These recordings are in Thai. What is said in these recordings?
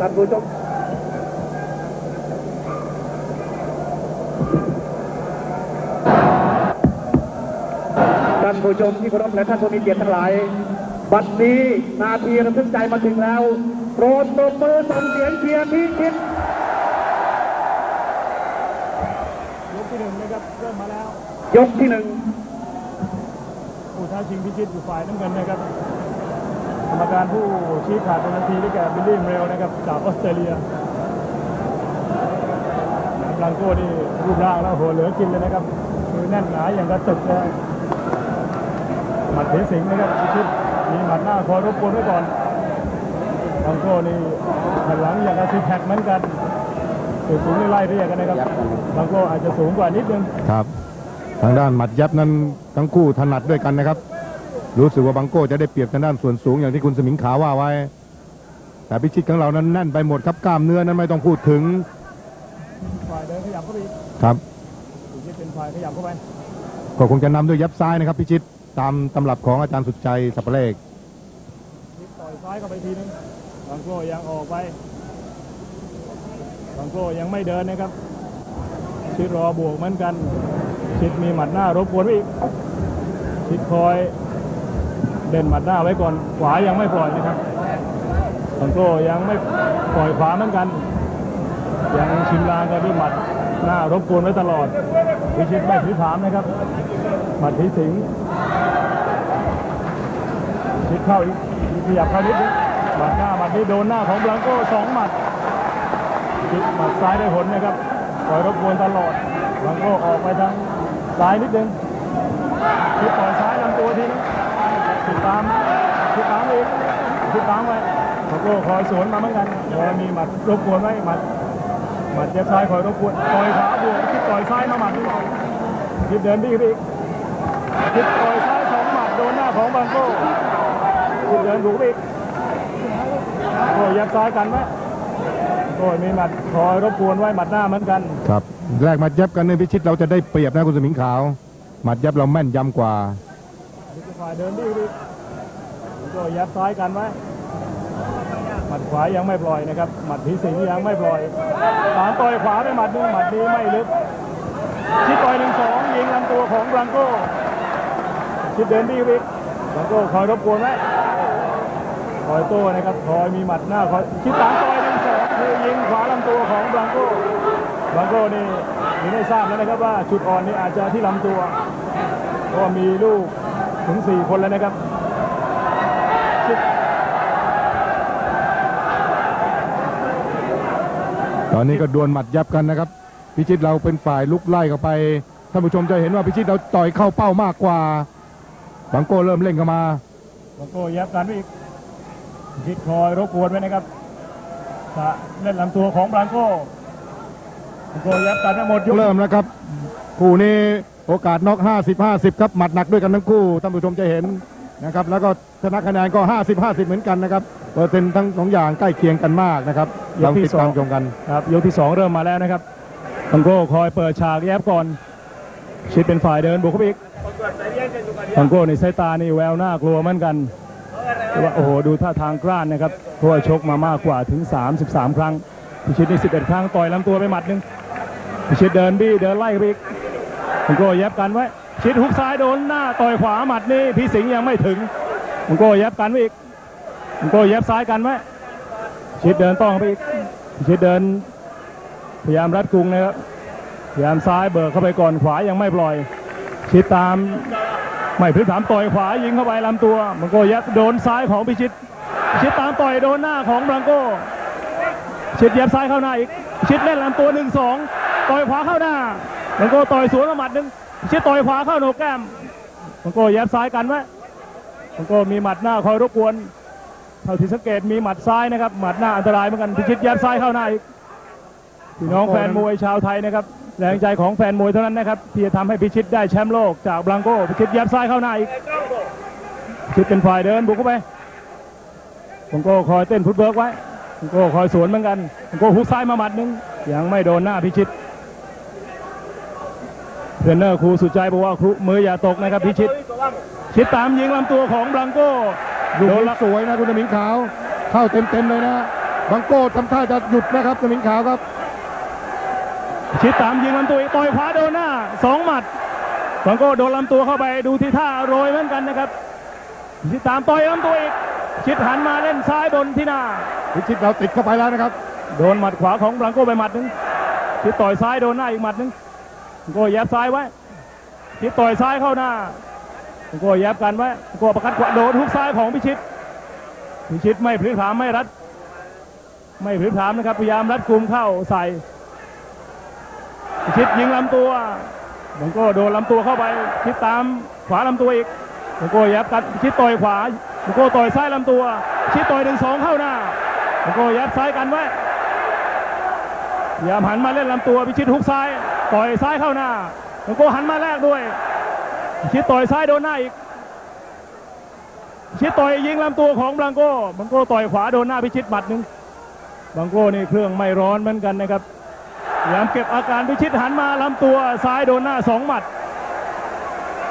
ท่านผู้ชมท่านผู้ชมที่เคารพและท่านผู้มีเกียรติทั้งหลาย บัดนี้นาทีระทึกใจมาถึงแล้ว โปรดตบมือส่งเสียงเชียร์ที่คิดยกที่หนึ่งนะครับเริ่มมาแล้ว ยกที่หนึ่งผู้ท้าชิงพิชิตอยู่ฝ่ายน้ำเงินนะครับ กรรมการผู้ชี้ขาดเป็นนาทีได้แก่บิลลี่เมลนะครับจากออสเตรเลียบลังโก้นี่รูปร่างแล้วโหเหลือกินเลยนะครับคือแน่นหนาอย่างกระตึกเลยหมัดเทสิงห์นะครับพิชิตมีหมัดหน้าคอยรบกวนไว้ก่อนบลังโก้นี่แผ่นหลังอย่างกระซีแท็กเหมือนกันสูงสูงนี่ไล่เรียกกันนะครับบลังโก้อาจจะสูงกว่านิดนึงครับ ทางด้านหมัดยับนั้นทั้งคู่ถนัดด้วยกันนะครับ รู้สึกว่าบังโก้จะได้เปรียบทางด้านส่วนสูงอย่างที่คุณสมิงขาวว่าไว้ แต่พิชิตของเรานั้นแน่นไปหมดครับกล้ามเนื้อนั้นไม่ต้องพูดถึงฝ่ายเดินขยับเข้าไปอีกครับพิชิตเป็นฝ่ายขยับเข้าไปก็คงจะนำด้วยยับซ้ายนะครับพิชิตตามตำรับของอาจารย์สุดใจสัปเหร่กพิชิตต่อยซ้ายเข้าไปทีนึงบังโก้ยังออกไปบังโก้ยังไม่เดินนะครับชิดรอบวกเหมือนกัน ชิดมีหมัดหน้ารบกวนไว้อีกชิดคอย เด่นหมัดหน้าไว้ก่อนขวายังไม่ปล่อยนะครับบังโก้ยังไม่ปล่อยขวาเหมือนกัน ยังชิมลางกันด้วยหมัดหน้ารบกวนไว้ตลอดพิชิตไม่ถือถามนะครับหมัดทีสิงชิดเข้าอีกขยับเข้านิดนึงหมัดหน้าหมัดนี้โดนหน้าของบลังโก้สองหมัดชิดหมัดซ้ายได้ผลนะครับคอยรบกวนตลอดบลังโก้ออกไปทางซ้ายนิดนึงชิดต่อยซ้ายลำตัวทีนึง ชิดตามชิดตามอีกชิดตามไว้บลังโก้คอยสวนมาเหมือนกันพอมีหมัดรบกวนไว้หมัดหมัดเจ็บซ้ายคอยรบกวนต่อยขวาบวกชิดต่อยซ้ายมาหมัดนึงชิดเดินบี้ไปอีกชิดต่อยซ้ายสองหมัดโดนหน้าของบลังโก้เดินถูกอีกโอ้ยยัดซ้ายกันไหมโอ้ยมีหมัดคอยรบกวนไว้หมัดหน้าเหมือนกัน ครับ แรกหมัดยับกันเนี่ยพิชิตเราจะได้เปรียบนะคุณสมิงขาว หมัดเยับเราแม่นยำกว่า ฝ่ายเดินดีอีกโอ้ยยัดซ้ายกันไว้หมัดขวายังไม่ปล่อยนะครับ หมัดผีสิงยังไม่ปล่อยตามต่อยขวาไปหมัดหนึงหมัดนี้ไม่ลึก ชิดต่อยหนึ่งสองยิงลำตัวของบังโก้ ชิดเดินดีอีกบรังโก้คอยรบกวนไว้คอยโต้นะครับคอยมีหมัดหน้าคอยชิดตามต่อยหนึ่งสองคือยิงขวาลำตัวของบังโก้บังโก้นี่ยังไม่ทราบแล้วนะครับว่าจุดอ่อนนี่อาจจะที่ลำตัวเพราะมีลูก ถึง 4 คนแล้วนะครับชิดตอนนี้ก็ดวลหมัดยับกันนะครับ พิชิตเราเป็นฝ่ายลุกไล่เข้าไปท่านผู้ชมจะเห็นว่าพิชิตเราต่อยเข้าเป้ามากกว่าบังโก้เริ่มเล่นเข้ามาบรังโก้ยับกันไปอีกชิดคอยรบกวนไว้นะครับจะเล่นลำตัวของบรังโก้บรังโก้ยับกันทั้งหมดยกเริ่มแล้วครับคู่นี้ โอกาสน็อก50 50 ครับหมัดหนักด้วยกันทั้งคู่ท่านผู้ชมจะเห็นนะครับแล้วก็ชนะคะแนนก็ 50 50 เหมือนกันนะครับเปอร์เซ็นต์ทั้งสองอย่างใกล้เคียงกันมากนะครับลองติดตามชมกันครับยกที่ 2 เริ่มมาแล้วนะครับบรังโก้คอยเปิดฉากแยบก่อน ชิดเป็นฝ่ายเดินบุกเข้าไปอีกบรังโก้ในสายตานี่แววหน้ากลัวเหมือนกันว่าโอ้โหดูท่าทางกล้านนะครับเพราะว่าชกมามากกว่าถึง 33 ครั้งพิชิตนี่11 ครั้งต่อยลำตัวไปหมัดหนึ่งพิชิตเดินบี้เดินไล่ไปอีก บรังโก้แยบกันไว้ ชิดฮุกซ้ายโดนหน้าต่อยขวาหมัดนี่พี่สิงห์ยังไม่ถึงบรังโก้แยบกันไว้อีกบรังโก้แยบซ้ายกันไว้ชิดเดินต้องไปอีกชิตเดิน พยายามรัดกุงนะครับพยายามซ้ายเบิกเข้าไปก่อนขวายังไม่ปล่อย ชิดตามไม่พลิกถามต่อยขวายิงเข้าไปลำตัวมังโกยัดโดนซ้ายของพิชิต ชิดตามต่อยโดนหน้าของบรังโกชิดเย็บซ้ายเข้าหน้าอีกชิดเล่นลำตัวหนึ่งสองต่อยขวาเข้าหน้า มังโกต่อยสวนมาหมัดหนึ่งชิดต่อยขวาเข้าโหนกแก้มมังโกเย็บซ้ายกันไว้มังโกมีหมัดหน้าคอยรบกวนเท่าที่สังเกตมีหมัดซ้ายนะครับหมัดหน้าอันตรายเหมือนกันพิชิตย็บซ้ายเข้าหน้าอีกพี่น้องแฟนมวยชาวไทยนะครับแรงใจของแฟนมวยเท่านั้นนะครับที่จะทำให้พิชิตได้แชมป์โลกจากบลังโก้พิชิตยัดซ้ายเข้าหน้าอีกพิชิตเป็นฝ่ายเดินบุกเข้าไปบลังโก้คอยเต้นฟุตเบิร์กไว้บลังโก้คอยสวนเหมือนกันบลังโก้ฮุกซ้ายมาหมัดหนึ่งยังไม่โดนหน้าพิชิต เทรนเนอร์ครูสุดใจบอกว่าครูมืออย่าตกนะครับพิชิต ชิดตามยิงลำตัวของบลังโก้ลูกโดนนี้ละสวยนะคุณสมิงขาว เข้าเต็มๆเลยนะบังโก้ทำท่าจะหยุดนะครับสมิงขาวครับ ชิดตามยิงลำตัวอีกต่อยขวาโดนหน้าสองหมัดบังโก้โดนลำตัวเข้าไปดูที่ท่าโรยเหมือนกันนะครับชิดตามต่อยลำตัวอีกชิดหันมาเล่นซ้ายบนที่หน้าพิชิตเราติดเข้าไปแล้วนะครับ โดนหมัดขวาของบรังโก้ไปหมัดหนึ่งชิดต่อยซ้ายโดนหน้าอีกหมัดหนึ่งบรัง โก้แยบซ้ายไว้ชิดต่อยซ้ายเข้าหน้าโก้แยบกันไว้โก้ประคัดขวาโดนทุกซ้ายของพิชิต พิชิตไม่พลิกผามไม่รัด ไม่พลิกผามนะครับพยายามรัดกลุ่มเข้าใส่ พิชิตยิงลำตัวบรังโก้โดนลำตัวเข้าไปชิดตามขวาลำตัวอีกโก้แยบกันพิชิตต่อยขวาโก้ต่อยซ้ายลำตัวชิดต่อยหนึ่งสองเข้าหน้าบรังโก้ยัดซ้ายกันไว้ พยายามหันมาเล่นลำตัวพิชิตฮุกซ้าย ต่อยซ้ายเข้าหน้าแล้วก็หันมาแลกด้วยพิชิตต่อยซ้ายโดนหน้าอีกพิชิตต่อยยิงลำตัวของบังโก้บังโก้ต่อยขวาโดนหน้าพิชิตหมัดหนึ่งบังโก้นี่เครื่องไม่ร้อนเหมือนกันนะครับพยายามเก็บอาการพิชิตหันมาลำตัวซ้ายโดนหน้าสองหมัด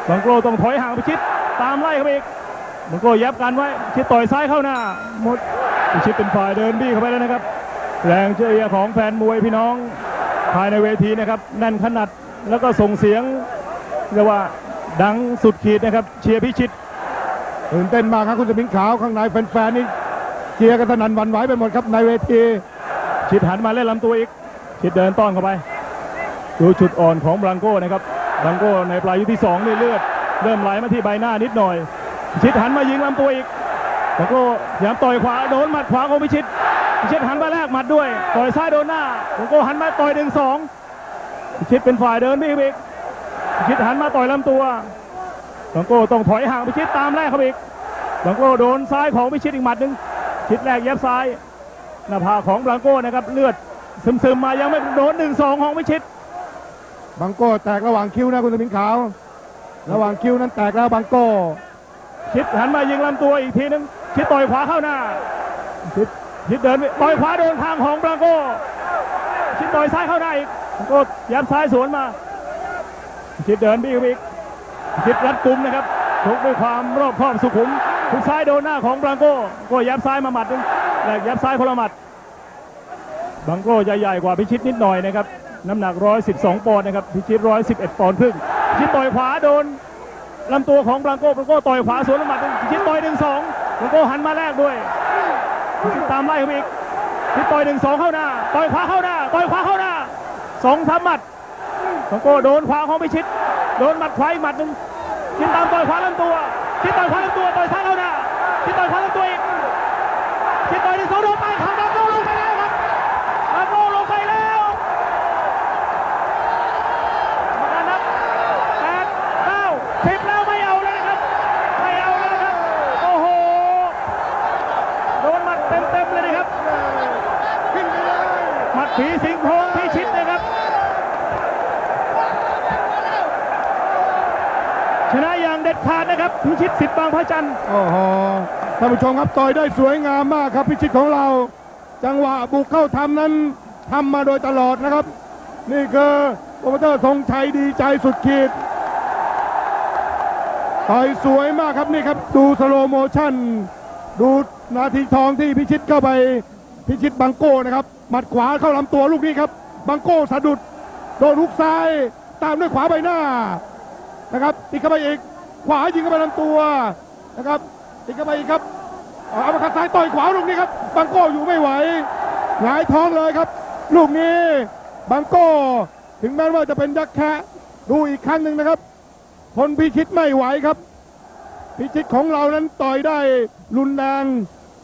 บังโก้ต้องถอยห่างพิชิตตามไล่เข้าไปอีกบังโก้ยับกันไว้พิชิตต่อยซ้ายเข้าหน้าหมดพิชิตเป็นฝ่ายเดินบี้เข้าไปแล้วนะครับ แรงเชียร์ของแฟนมวยพี่น้อง ภายในเวทีนะครับแน่นขนาดแล้วก็ส่งเสียงเรียกว่าดังสุดขีดนะครับ เชียร์พิชิตตื่นเต้นมากครับคุณสมิงขาวข้างในแฟนๆนี่เชียร์กันสนั่นวันไหวไปหมดครับในเวที ชิดหันมาเล่นลำตัวอีก ชิดเดินต้อนเข้าไปดูจุดอ่อนของบรังโก้นะครับบรังโก้ในปลายยกที่สองนี่เลือดเริ่มไหลมาที่ใบหน้านิดหน่อย ชิดหันมายิงลำตัวอีกบรังโก้พยายามต่อยขวาโดนหมัดขวาของพิชิต พิชิตหันมาแลกหมัดด้วย ต่อยซ้ายโดนหน้าบรังโก้หันมาต่อยหนึ่งสองพิชิตเป็นฝ่ายเดินบี้อีกพิชิตหันมาต่อยลำตัวบรังโก้ต้องถอยห่างพิชิตตามแรกเข้าไปอีกบรังโก้โดนซ้ายของพิชิตอีกหมัดหนึ่งพิชิตแรกเย็บซ้ายหน้าผากของบรังโก้นะครับเลือดซึมๆมายังไม่โดนหนึ่งสองของพิชิตบังโก้แตกระหว่างคิ้วนะคุณสมิงขาว ระหว่างคิ้วนั้นแตกแล้วบังโก้ชิดหันมายิงลำตัวอีกทีนึงชิดต่อยขวาเข้าหน้าชิด ชิดเดินปต่อยขวาโดนทางของบรังโก้ชิดต่อยซ้ายเข้าหน้อีกก้ยับซ้ายสวนมา ชิดเดินไปอีกชิดรัดกุมนะครับทุกด้วยความรอบคอบสุขุมทุกซ้ายโดนหน้าของบรังโก้ก็ยับซ้ายมาหมัดหนึงแลกยับซ้ายคนละหมัดบรังโก้ใหญ่ๆกว่าพิชิตนิดหน่อยนะครับน้ำหนัก 112 ปอนด์นะครับพิชิต 111 ปอนด์ครึ่งพิชิตต่อยขวาโดนลำตัวของบรังโก้บรังโก้ต่อยขวาสวนลำหมัดหนึ่งชิดต่อยหนึ่งสองบรังโก้หันมาแลกด้วย ตามไล่เขาอีกชิดต่อยหนึ่งสองเข้าหน้า ต่อยขวาเข้าหน้า ต่อยขวาเข้าหน้าสองสามหมัดสองโก้โดนขวาของพิชิต โดนหมัดขวาอีกหมัดหนึ่งชิดตามต่อยขวาลำตัวชิดต่อยขวาลำตัว ต่อยซ้ายเข้าหน้าชิดต่อยขวาลำตัวอีกชิดต่อยหนึ่งสองโดนไปขางบรังโก้ลงไปแล้วครับบรังโก้ลงไปแล้วกรรมการนับ แปดเก้าสิบแล้วไม่เอาแล้วนะครับ ไม่เอาแล้วนะครับ โอ้โห โดนหมัดเต็มๆเลยนะครับหมัดผีสิงโทองพิชิตนะครับ ชนะอย่างเด็ดขาดนะครับพิชิตสิทธิ์บางพระจันทร์โอ้โหท่านผู้ชมครับต่อยได้สวยงามมากครับพิชิตของเรา จังหวะบุกเข้าทำนั้นทำมาโดยตลอดนะครับ นี่คือโปรโมเตอร์ทรงชัยดีใจสุดขีดต่อยสวยมากครับนี่ครับดูสโลโมชั่น ดูนาทีทองที่พิชิตเข้าไปพิชิตบังโก้นะครับหมัดขวาเข้าลำตัวลูกนี้ครับ บังโก้สะดุดโดนฮุกซ้าย ตามด้วยขวาใบหน้า นะครับ ติดเข้าไปอีก ขวายิงเข้าไปลำตัวนะครับ ติดเข้าไปอีกครับเอาเอามาขัดซ้ายต่อยขวาลูกนี้ครับบังโก้อยู่ไม่ไหวหงายท้องเลยครับ ลูกนี้บังโก้ถึงแม้ว่าจะเป็นยักษ์แคะดูอีกครั้งหนึ่งนะครับทนพิชิตไม่ไหวครับ พิชิตของเรานั้นต่อยได้รุนแรง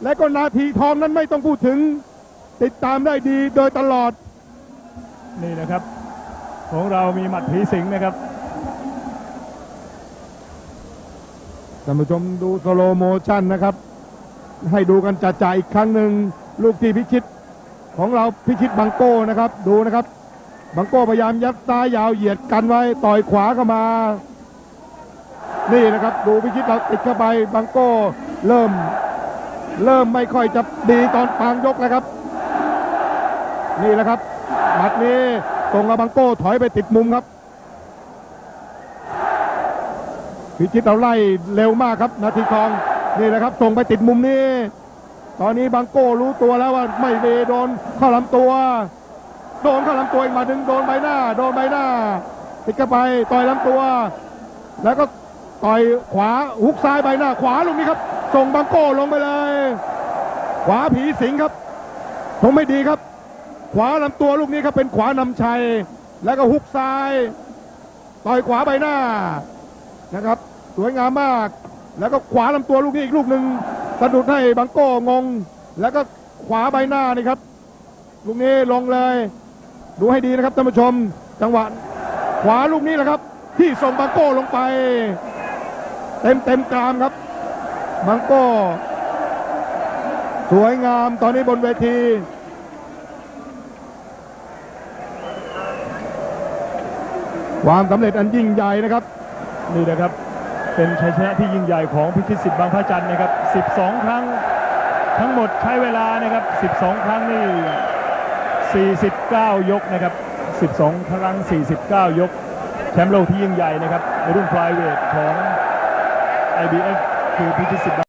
และก็นาทีทองนั้นไม่ต้องพูดถึง ติดตามได้ดีโดยตลอด นี่นะครับ ของเรามีหมัดผีสิงนะครับ ท่านผู้ชมดูสโลโมชั่นนะครับ ให้ดูกันจ่าๆอีกครั้งหนึ่งลูกที่พิชิตของเราพิชิตบังโก้นะครับ ดูนะครับบังโก้พยายามยัดซ้ายยาวเหยียดกันไว้ต่อยขวาเข้ามา นี่นะครับ ดูพิชิตเราติดเข้าไปบังโก้เริ่ม เริ่มไม่ค่อยจะดีตอนกลางยกแล้วครับ นี่แหละครับหมัดนี้ตรงกับบังโก้ถอยไปติดมุมครับ พิชิตเราไล่เร็วมากครับ นาทีทองนี่แหละครับส่งไปติดมุมนี้ ตอนนี้บังโก้รู้ตัวแล้วว่าไม่เดโดนเข้าลำตัว โดนเข้าลำตัวอีกมาหนึ่งโดนใบหน้า โดนใบหน้า ติดเข้าไปต่อยลำตัว แล้วก็ต่อยขวาหุกซ้ายใบหน้า ขวาลูกนี้ครับ ส่งบังโก้ลงไปเลย ขวาผีสิงครับคงไม่ดีครับ ขวาลำตัวลูกนี้ครับเป็นขวานำชัย แล้วก็หุกซ้าย ต่อยขวาใบหน้า นะครับ สวยงามมาก แล้วก็ขวาลำตัวลูกนี้อีกลูกหนึ่งสะดุดให้บังโก้งง แล้วก็ขวาใบหน้านี่ครับ ลูกนี้ลงเลย ดูให้ดีนะครับท่านผู้ชม จังหวะขวาลูกนี้แหละครับ ที่ส่งบังโก้ลงไป เต็มเต็มกรามครับบังโก้ สวยงามตอนนี้บนเวทีความสำเร็จอันยิ่งใหญ่นะครับ นี่นะครับ เป็นชัยชนะที่ยิ่งใหญ่ของพิชิตสิทธิ์บางพระจันทร์นะครับ 12 ครั้งทั้งหมดใช้เวลานะครับ 12 ครั้งนี่ 49 ยกนะครับ 12 ครั้ง 49 ยก แชมป์โลกที่ยิ่งใหญ่นะครับในรุ่นฟลายเวทของ IBF คือพิชิตสิทธิ์